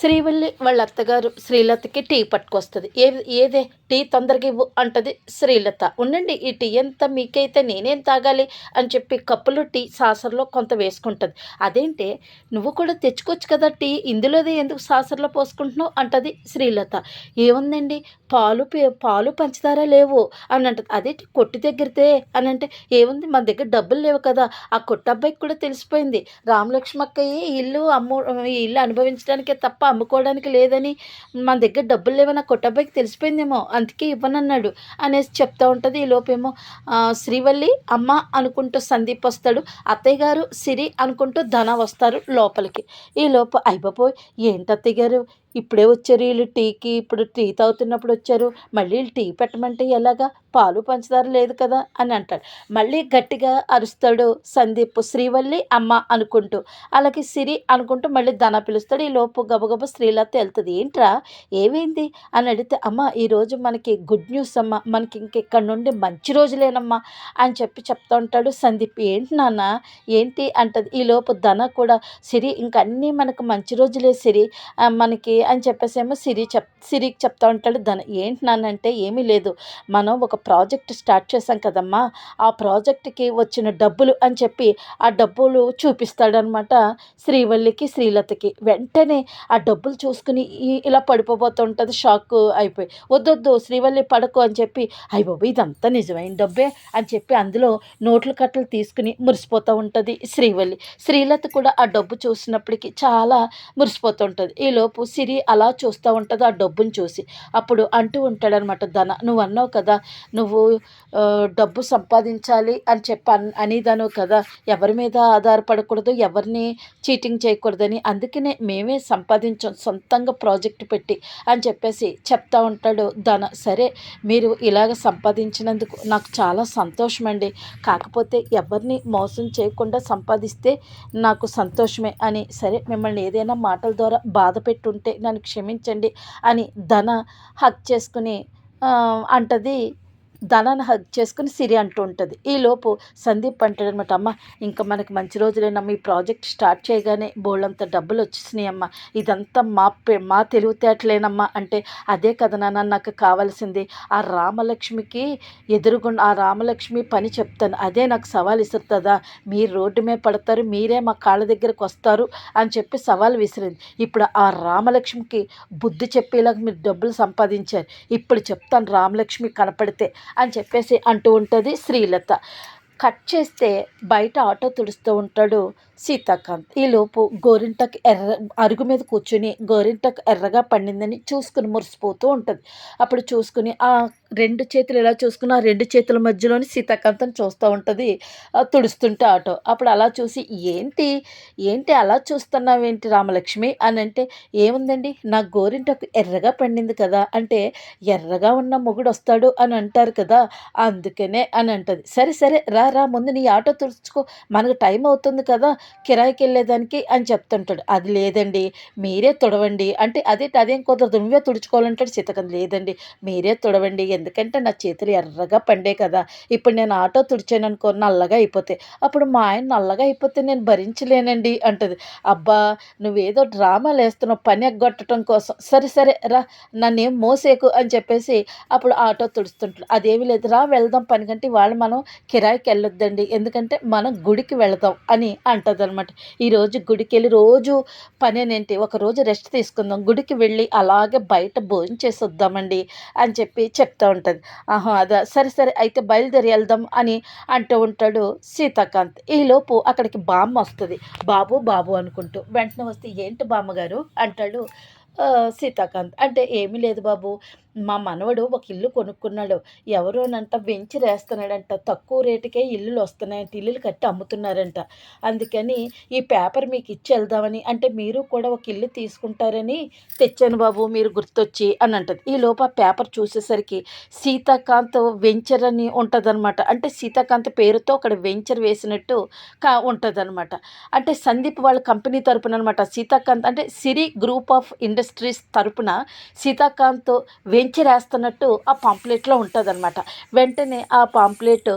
Srivalli వాళ్ళ అత్తగారు శ్రీలతకి tea పట్టుకొస్తుంది. ఏ ఏదే? టీ తొందరగా ఇవ్వు అంటది శ్రీలత. ఉండండి ఈ టీ ఎంత మీకైతే నేనేం తాగాలి అని చెప్పి కప్పులు టీ సాసర్లో కొంత వేసుకుంటుంది. అదేంటి నువ్వు కూడా తెచ్చుకోవచ్చు కదా టీ ఇందులోదే ఎందుకు సాసర్లో పోసుకుంటున్నావు అంటది శ్రీలత. ఏముందండి? పాలు పే- పాలు పంచదార లేవు అని అంటది. అదేంటి కొట్టు దగ్గరితే అని అంటే ఏముంది? మన దగ్గర డబ్బులు లేవు కదా. ఆ కొట్టు అబ్బాయికి కూడా తెలిసిపోయింది. రామలక్ష్మక్కయ్య ఇల్లు అమ్ము ఈ ఇల్లు అనుభవించడానికే తప్ప అమ్ముకోవడానికి లేదని మన దగ్గర డబ్బులు లేవని ఆ కొట్టబ్బాయికి తెలిసిపోయిందేమో అందుకే ఇవ్వనన్నాడు అనేసి చెప్తా ఉంటుంది. ఈ లోపేమో శ్రీవల్లి అమ్మ అనుకుంటూ సందీప్ వస్తాడు అత్తయ్య గారు సిరి అనుకుంటూ ధన వస్తారు లోపలికి. ఈ లోపు అయిపోయి ఏంటి అత్తయ్య గారు? ఇప్పుడే వచ్చారు వీళ్ళు టీకి ఇప్పుడు టీ తాగుతున్నప్పుడు వచ్చారు. మళ్ళీ వీళ్ళు టీ పెట్టమంటే ఎలాగా? పాలు పంచదార లేదు కదా అని అంటాడు మళ్ళీ గట్టిగా అరుస్తాడు సందీప్ శ్రీవల్లి అమ్మ అనుకుంటూ. అలాగే సిరి అనుకుంటూ మళ్ళీ ధన పిలుస్తాడు. ఈ లోపు గబగబ శ్రీలత వెళ్తుంది. ఏంట్రా? ఏమైంది? అని అడిగితే అమ్మ ఈరోజు మనకి గుడ్ న్యూస్ అమ్మ. మనకి ఇంక ఇక్కడ నుండి మంచి రోజులేనమ్మా అని చెప్పి చెప్తా ఉంటాడు సందీప్. ఏంటి నాన్న? ఏంటి? అంటది. ఈ లోపు ధన కూడా సిరి ఇంక అన్నీ మనకు మంచి రోజులే సిరి. మనకి అని చెప్పేసేమో సిరి చెప్ సిరికి చెప్తా ఉంటాడు ధన ఏంటి నానంటే అంటే ఏమీ లేదు. మనం ఒక ప్రాజెక్ట్ స్టార్ట్ చేసాం కదమ్మా. ఆ ప్రాజెక్ట్కి వచ్చిన డబ్బులు అని చెప్పి ఆ డబ్బులు చూపిస్తాడనమాట శ్రీవల్లికి శ్రీలతకి. వెంటనే ఆ డబ్బులు చూసుకుని ఇలా పడిపోబోతుంటుంది షాక్ అయిపోయి. వద్దొద్దు శ్రీవల్లి పడకు అని చెప్పి అయ్యి బాబు ఇదంతా నిజమైన డబ్బే అని చెప్పి అందులో నోట్ల కట్టలు తీసుకుని మురిసిపోతూ ఉంటుంది శ్రీవల్లి. శ్రీలత కూడా ఆ డబ్బు చూసినప్పటికీ చాలా మురిసిపోతూ ఉంటుంది. ఈలోపు సిరి అలా చూస్తూ ఉంటుంది ఆ డబ్బు డబ్బును చూసి అప్పుడు అంటూ ఉంటాడనమాట ధన నువ్వు అన్నావు కదా నువ్వు డబ్బు సంపాదించాలి అని చెప్పి అన్ అనేదాను కదా ఎవరి మీద ఆధారపడకూడదు ఎవరిని చీటింగ్ చేయకూడదని అందుకనే మేమే సంపాదించాం సొంతంగా ప్రాజెక్ట్ పెట్టి అని చెప్పేసి చెప్తా ఉంటాడు ధన. సరే మీరు ఇలాగ సంపాదించినందుకు నాకు చాలా సంతోషం అండి కాకపోతే ఎవరిని మోసం చేయకుండా సంపాదిస్తే నాకు సంతోషమే అని. సరే మిమ్మల్ని ఏదైనా మాటల ద్వారా బాధ పెట్టుంటే నన్ను క్షమించండి అని ధన హక్ చేసుకుని అంటది ధనాన్ని హక్ చేసుకుని సిరి అంటూ ఉంటుంది. ఈలోపు సందీప్ అంటాడు అనమాట అమ్మ ఇంకా మనకి మంచి రోజులేనమ్మ ఈ ప్రాజెక్ట్ స్టార్ట్ చేయగానే బోళ్ళంత డబ్బులు వచ్చేసినాయి అమ్మ. ఇదంతా మా పే మా తెలివితేటలేనమ్మా. అంటే అదే కదా నాన్న నాకు కావాల్సింది. ఆ రామలక్ష్మికి ఎదురుగుండా ఆ రామలక్ష్మి పని చెప్తాను. అదే నాకు సవాల్ విసురుతుందా? మీరు రోడ్డు మీద పడతారు మీరే మా కాళ్ళ దగ్గరకు వస్తారు అని చెప్పి సవాల్ విసిరింది. ఇప్పుడు ఆ రామలక్ష్మికి బుద్ధి చెప్పేలాగా మీరు డబ్బులు సంపాదించారు. ఇప్పుడు చెప్తాను రామలక్ష్మి కనపడితే అని చెప్పేసి అంటూ ఉంటుంది శ్రీలత. కట్ చేస్తే బయట ఆటో తుడుస్తూ ఉంటాడు సీతాకాంత్. ఈలోపు గోరింటకు ఎర్ర అరుగు మీద కూర్చుని గోరింటకు ఎర్రగా పండిందని చూసుకుని మురిసిపోతూ ఉంటుంది. అప్పుడు చూసుకుని ఆ రెండు చేతులు ఎలా చూసుకున్నా ఆ రెండు చేతుల మధ్యలోని సీతాకాంతం చూస్తూ ఉంటుంది. తుడుస్తుంటే ఆటో. అప్పుడు అలా చూసి ఏంటి? ఏంటి అలా చూస్తున్నావేంటి రామలక్ష్మి? అని అంటే ఏముందండి? నా గోరింటకు ఎర్రగా పండింది కదా. అంటే ఎర్రగా ఉన్న మొగుడు వస్తాడు అని అంటారు కదా. అందుకనే అని అంటది. సరే సరే రా రా ముందు నీ ఆటో తుడుచుకో. మనకు టైం అవుతుంది కదా. కిరాయికి వెళ్ళేదానికి అని చెప్తుంటాడు. అది లేదండి. మీరే తుడవండి. అంటే అదే అదేం కుదరదు. నువ్వే తుడుచుకోవాలంటాడు సీతకం లేదండి. మీరే తుడవండి. ఎందుకంటే నా చేతులు ఎర్రగా పండే కదా. ఇప్పుడు నేను ఆటో తుడిచాను అనుకో నల్లగా అయిపోతే. అప్పుడు మా ఆయన నల్లగా అయిపోతే నేను భరించలేనండి అంటది. అబ్బా నువ్వేదో డ్రామాలు వేస్తున్నావు పని ఎగ్గొట్టడం కోసం. సరే సరే రా నన్నేం మోసేకు అని చెప్పేసి అప్పుడు ఆటో తుడుస్తుంటాడు. అదేమి లేదు రా వెళ్దాం పని కంటే వాళ్ళు మనం కిరాయికి వెళ్ళొద్దండి. ఎందుకంటే మనం గుడికి వెళదాం అని అంటదనమాట. ఈరోజు గుడికి వెళ్ళి రోజు పనేనేంటి ఒక రోజు రెస్ట్ తీసుకుందాం. గుడికి వెళ్ళి అలాగే బయట భోజనం చేసి వద్దామండి అని చెప్పి చెప్తా ఉంటుంది. ఆహా అదా సరే సరే అయితే బయలుదేరి వెళ్దాం అని అంటూ ఉంటాడు సీతాకాంత్. ఈలోపు అక్కడికి బామ్మ వస్తుంది. బాబు బాబు అనుకుంటూ వెంటనే వస్తే ఏంటి బామ్మగారు? అంటాడు సీతాకాంత్. అంటే ఏమీ లేదు బాబు. మా మనవడు ఒక ఇల్లు కొనుక్కున్నాడు. ఎవరోనంట వెంచి వేస్తున్నాడంట తక్కువ రేటుకే ఇల్లులు వస్తున్నాయంట. ఇల్లులు కట్టి అమ్ముతున్నారంట. అందుకని ఈ పేపర్ మీకు ఇచ్చి వెళ్దామని అంటే మీరు కూడా ఒక ఇల్లు తీసుకుంటారని తెచ్చాను బాబు మీరు గుర్తొచ్చి అని అంటది. ఈ లోపు ఆ పేపర్ చూసేసరికి సీతాకాంత్ వెంచర్ అని ఉంటుందన్నమాట. అంటే సీతాకాంత్ పేరుతో అక్కడ వెంచర్ వేసినట్టు కా ఉంటుందన్నమాట. అంటే సందీప్ వాళ్ళ కంపెనీ తరపున అనమాట సీతాకాంత్ అంటే సిరి గ్రూప్ ఆఫ్ ఇండస్ట్రీస్ తరపున సీతాకాంత్ పెంచి రాస్తున్నట్టు ఆ పాంప్లెట్లో ఉంటుంది వెంటనే ఆ పాంప్లెట్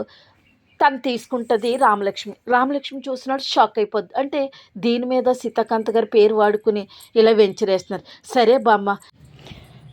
తను తీసుకుంటుంది రామలక్ష్మి. రామలక్ష్మి చూసినాడు షాక్ అయిపోద్ది. అంటే దీని మీద సీతాకాంత్ గారి పేరు వాడుకుని ఇలా వెంచరేస్తున్నారు. సరే బామ్మ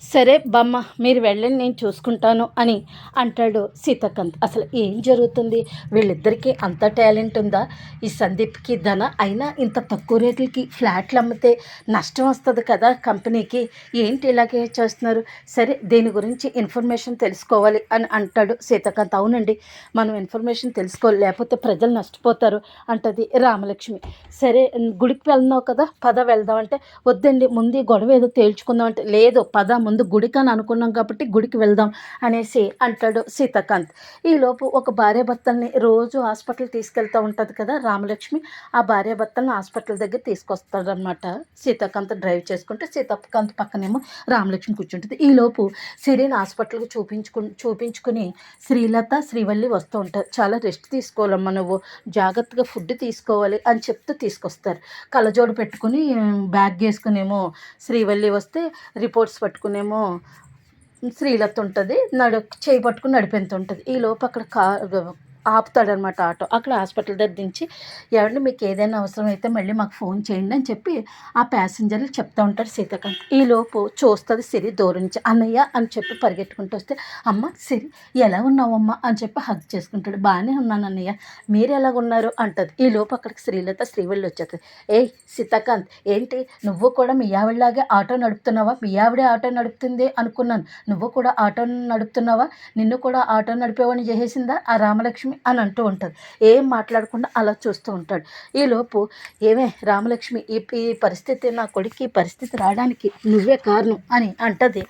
సరే బామ్మ మీరు వెళ్ళండి నేను చూసుకుంటాను అని అంటాడు సీతాకాంత్. అసలు ఏం జరుగుతుంది? వీళ్ళిద్దరికీ అంత టాలెంట్ ఉందా? ఈ సందీప్కి ధన అయినా ఇంత తక్కువ రేట్లకి ఫ్లాట్లు అమ్మితే నష్టం వస్తుంది కదా కంపెనీకి. ఏంటి ఇలాగే చేస్తున్నారు? సరే దీని గురించి ఇన్ఫర్మేషన్ తెలుసుకోవాలి అని అంటాడు సీతాకాంత్. అవునండి మనం ఇన్ఫర్మేషన్ తెలుసుకోవాలి లేకపోతే ప్రజలు నష్టపోతారు అంటది రామలక్ష్మి. సరే గుడికి వెళ్తున్నావు కదా పద వెళ్దాం అంటే వద్దండి ముందు గొడవ ఏదో తేల్చుకుందాం అంటే లేదు పద ముందు గుడికి అని అనుకున్నాం కాబట్టి గుడికి వెళ్దాం అనేసి అంటాడు సీతాకాంత్. ఈలోపు ఒక భార్యాభర్తల్ని రోజు హాస్పిటల్ తీసుకెళ్తూ ఉంటుంది కదా రామలక్ష్మి. ఆ భార్యాభర్తల్ని హాస్పిటల్ దగ్గర తీసుకొస్తాడనమాట సీతాకాంత్ డ్రైవ్ చేసుకుంటే సీతాకాంత్ పక్కనేమో రామలక్ష్మి కూర్చుంటుంది. ఈలోపు సిరిని హాస్పిటల్కి చూపించుకు చూపించుకుని శ్రీలత శ్రీవల్లి వస్తూ ఉంటారు. చాలా రెస్ట్ తీసుకోవాలమ్మా నువ్వు. జాగ్రత్తగా ఫుడ్ తీసుకోవాలి అని చెప్తూ తీసుకొస్తారు. కళ్ళజోడు పెట్టుకుని బ్యాగ్ వేసుకునేమో శ్రీవల్లి వస్తే రిపోర్ట్స్ పట్టుకునేమో శ్రీలత ఉంటుంది నడు చేయి పట్టుకుని నడిపేంత ఉంటుంది ఈ లోపు అక్కడ కా ఆపుతాడనమాట ఆటో. అక్కడ హాస్పిటల్ దగ్గర దించి ఏమంటే మీకు ఏదైనా అవసరం అయితే మళ్ళీ మాకు ఫోన్ చేయండి అని చెప్పి ఆ ప్యాసింజర్లు చెప్తూ ఉంటారు సీతాకాంత్. ఈ లోపు చూస్తుంది సిరి దూరం నుంచి అన్నయ్య అని చెప్పి పరిగెట్టుకుంటూ వస్తే అమ్మ సిరి ఎలా ఉన్నావమ్మా అని చెప్పి హగ్ చేసుకుంటాడు. బాగానే ఉన్నాను అన్నయ్య మీరు ఎలా ఉన్నారు అంటది. ఈ లోపు అక్కడికి శ్రీలత శ్రీవల్లి వచ్చేస్తుంది. ఏయ్ సీతాకాంత్ ఏంటి? నువ్వు కూడా మీ ఆవిడలాగే ఆటో నడుపుతున్నావా? మీ ఆవిడే ఆటో నడుపుతుంది అనుకున్నాను. నువ్వు కూడా ఆటో నడుపుతున్నావా? నిన్ను కూడా ఆటో నడిపేవాడిని చేసేసిందా? ఆ రామలక్ష్మి అని అంటూ ఉంటుంది ఏం మాట్లాడకుండా అలా చూస్తూ ఉంటాడు. ఈలోపు ఏమే రామలక్ష్మి ఈ ఈ పరిస్థితి నా కొడుకు ఈ పరిస్థితి రావడానికి నువ్వే కారణం అని అంటది.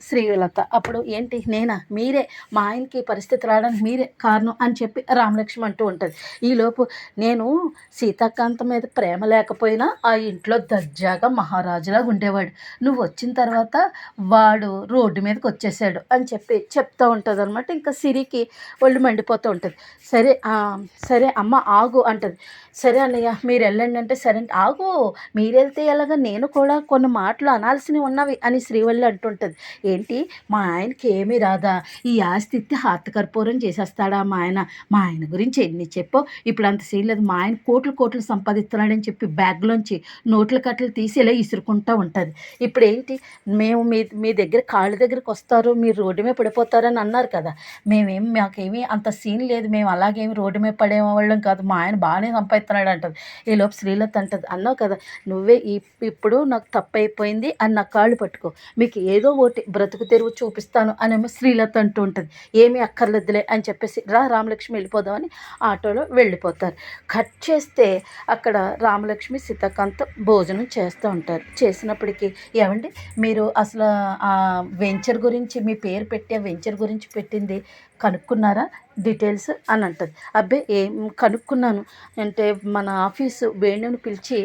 శ్రీలత. అప్పుడు ఏంటి? నేనా? మీరే. మా ఆయనకి పరిస్థితి రావడానికి మీరే కారణం అని చెప్పి రామలక్ష్మి అంటూ ఉంటుంది. ఈలోపు నేను సీతాకాంత మీద ప్రేమ లేకపోయినా ఆ ఇంట్లో దర్జాగా మహారాజులా ఉండేవాడు. నువ్వు వచ్చిన తర్వాత వాడు రోడ్డు మీదకి వచ్చేసాడు అని చెప్పి చెప్తూ ఉంటుంది అనమాట ఇంకా సిరికి ఒళ్ళు మండిపోతూ ఉంటుంది. సరే సరే అమ్మ ఆగు అంటది. సరే అన్నయ్య మీరు వెళ్ళండి అంటే సరే ఆగు మీరు వెళ్తే ఎలాగా నేను కూడా కొన్ని మాటలు అనాల్సినవి ఉన్నవి అని శ్రీవల్లి అంటుంటుంది. ఏంటి? మా ఆయనకి ఏమీ రాదా? ఈ ఆస్తి ఇత్తి చేసేస్తాడా మా ఆయన? మా ఆయన గురించి ఎన్ని చెప్పో? ఇప్పుడు అంత సీన్ లేదు. మా ఆయన కోట్లు కోట్లు సంపాదిస్తున్నాడని చెప్పి బ్యాగ్లోంచి నోట్ల కట్టలు తీసి ఇలా ఇసురుకుంటూ ఉంటుంది. ఇప్పుడు ఏంటి? మేము మీ మీ దగ్గర కాళ్ళ దగ్గరికి వస్తారు మీరు రోడ్డు మీద పడిపోతారని అన్నారు కదా. మేమేం మాకేమీ అంత సీన్ లేదు. మేము అలాగేమి రోడ్డు మీద పడేవాళ్ళం కాదు. మా ఆయన బాగానే సంపాదిస్తున్నాడు అంటుంది ఈ లోపు శ్రీలత అంటది అన్నావు కదా నువ్వే ఇప్పుడు నాకు తప్పు అయిపోయింది అని నా కాళ్ళు పట్టుకో. మీకు ఏదో ఒకటి బ్రతుకు తెరువు చూపిస్తాను అనేమో శ్రీలత అంటూ ఉంటుంది. ఏమీ అక్కర్లేదులే అని చెప్పేసి రా రామలక్ష్మి వెళ్ళిపోదామని ఆటోలో వెళ్ళిపోతారు. కట్ చేస్తే అక్కడ రామలక్ష్మి సీతాకాంత్ భోజనం చేస్తూ ఉంటారు. చేసినప్పటికీ ఏమండి మీరు అసలు ఆ వెంచర్ గురించి మీ పేరు పెట్టి ఆ వెంచర్ గురించి పెట్టింది కనుక్కున్నారా? డీటెయిల్స్ అని అంటుంది. అబ్బే ఏం కనుక్కున్నాను? అంటే మన ఆఫీసు వేణుని పిలిచి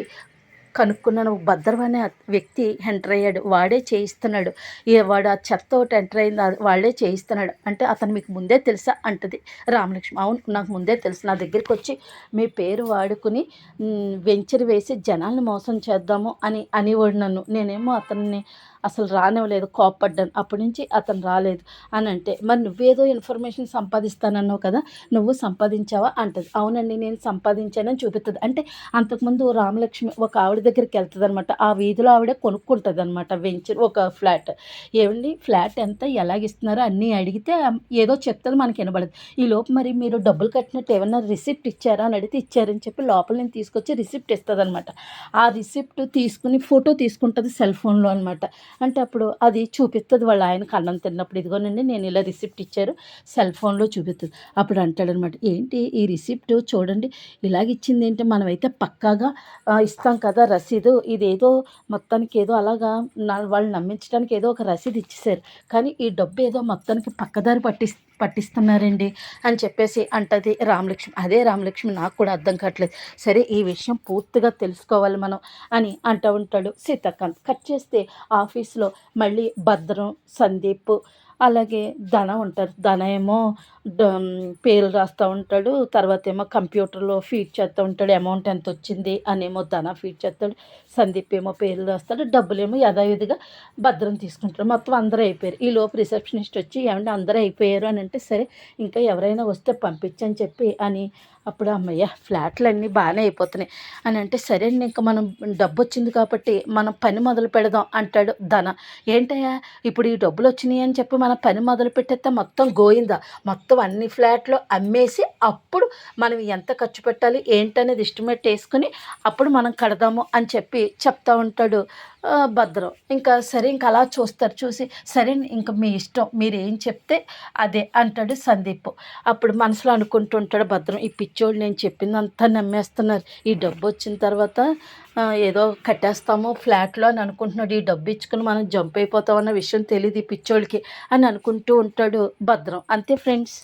కనుక్కున్నాను భద్రం అనే వ్యక్తి ఎంటర్ అయ్యాడు. వాడే చేయిస్తున్నాడు. ఏ వాడు ఆ చెత్త ఒకటి ఎంటర్ అయింది వాడే చేయిస్తున్నాడు. అంటే అతను మీకు ముందే తెలుసా అంటది. రామలక్ష్మి అవును నాకు ముందే తెలుసు. నా దగ్గరికి వచ్చి మీ పేరు వాడుకుని వెంచర్ వేసి జనాల్ని మోసం చేద్దాము అని అనేవాడు నన్ను. నేనేమో అతన్ని అసలు రానివ్వలేదు కోప్పడ్డాను. అప్పటి నుంచి అతను రాలేదు అని అంటే మరి నువ్వేదో ఇన్ఫర్మేషన్ సంపాదిస్తానన్నావు కదా నువ్వు సంపాదించావా? అంటది. అవునండి నేను సంపాదించానని చూపిస్తుంది అంటే అంతకుముందు రామలక్ష్మి ఒక ఆవిడ దగ్గరికి వెళ్తుంది అనమాట ఆ వీధిలో ఆవిడ కొనుక్కుంటుంది అనమాట వెంచర్ ఒక ఫ్లాట్. ఏమండి ఫ్లాట్ ఎంత ఎలాగిస్తున్నారో అన్నీ అడిగితే ఏదో చెప్తుంది మనకి వినబడదు. ఈ లోపు మరి మీరు డబ్బులు కట్టినట్టు ఏమన్నా రిసిప్ట్ ఇచ్చారా అని అడిగితే ఇచ్చారని చెప్పి లోపల నేను తీసుకొచ్చి రిసిప్ట్ ఇస్తుంది అనమాట ఆ రిసిప్ట్ తీసుకుని ఫోటో తీసుకుంటుంది సెల్ ఫోన్లో అనమాట అంటే అప్పుడు అది చూపిస్తుంది వాళ్ళ ఆయనకు అన్నం తిన్నప్పుడు. ఇదిగోనండి నేను ఇలా రిసిప్ట్ ఇచ్చారు. సెల్ ఫోన్లో చూపిస్తుంది అప్పుడు అంటాడనమాట ఏంటి ఈ రిసిప్ట్? చూడండి ఇలాగ ఇచ్చింది ఏంటి మనమైతే పక్కాగా ఇస్తాం కదా రసీదు. ఇదేదో మొత్తానికి ఏదో అలాగా వాళ్ళు నమ్మించడానికి ఏదో ఒక రసీదు ఇచ్చేసారు. కానీ ఈ డబ్బు ఏదో మొత్తానికి పక్కదారి పట్టి పట్టిస్తున్నారండి అని చెప్పేసి అంటది రామలక్ష్మి. అదే రామలక్ష్మి నాకు కూడా అర్థం కావట్లేదు. సరే ఈ విషయం పూర్తిగా తెలుసుకోవాలి మనం అని అంటూ ఉంటాడు సీతాకాంత్. కట్ చేస్తే ఆఫీస్లో మళ్ళీ భద్రం సందీప్ అలాగే ధన ఉంటారు ధన ఏమో పేరు పేర్లు రాస్తూ ఉంటాడు. తర్వాత ఏమో కంప్యూటర్లో ఫీడ్ చేస్తూ ఉంటాడు. అమౌంట్ ఎంత వచ్చింది అనేమో ధన ఫీడ్ చేస్తాడు. సందీప్ ఏమో పేర్లు రాస్తాడు. డబ్బులేమో యథావిధిగా భద్రం తీసుకుంటాడు. మొత్తం అందరూ అయిపోయారు. ఈ లోపు రిసెప్షనిస్ట్ వచ్చి ఏమంటే అందరూ అయిపోయారు అని అంటే సరే ఇంకా ఎవరైనా వస్తే పంపించని చెప్పి అని అప్పుడు అమ్మయ్య ఫ్లాట్లు అన్నీ బాగానే అయిపోతున్నాయి. అని అంటే సరే అండి ఇంకా మనం డబ్బు వచ్చింది కాబట్టి మనం పని మొదలు పెడదాం అంటాడు ధన. ఏంటయ్యా ఇప్పుడు ఈ డబ్బులు వచ్చినాయి అని చెప్పి మనం పని మొదలు పెట్టేస్తే మొత్తం గోయిందా? మొత్తం అన్ని ఫ్లాట్లు అమ్మేసి అప్పుడు మనం ఎంత ఖర్చు పెట్టాలి ఏంటనేది ఎస్టిమేట్ వేసుకుని అప్పుడు మనం కడదాము అని చెప్పి చెప్తా ఉంటాడు భద్రం. ఇంకా సరే ఇంకా అలా చూస్తారు చూసి సరే ఇంకా మీ ఇష్టం మీరు ఏం చెప్తే అదే అంటాడు సందీప్. అప్పుడు మనసులో అనుకుంటుంటాడు భద్రం ఈ పిచ్చోళ్ళు నేను చెప్పిందంతా నమ్మేస్తున్నారు. ఈ డబ్బు వచ్చిన తర్వాత ఏదో కట్టేస్తాము ఫ్లాట్లో అని అనుకుంటున్నాడు. ఈ డబ్బు ఇచ్చుకుని మనం జంప్ అయిపోతామన్న విషయం తెలియదు ఈ పిచ్చోళ్ళకి అని అనుకుంటూ ఉంటాడు భద్రం. అంతే ఫ్రెండ్స్.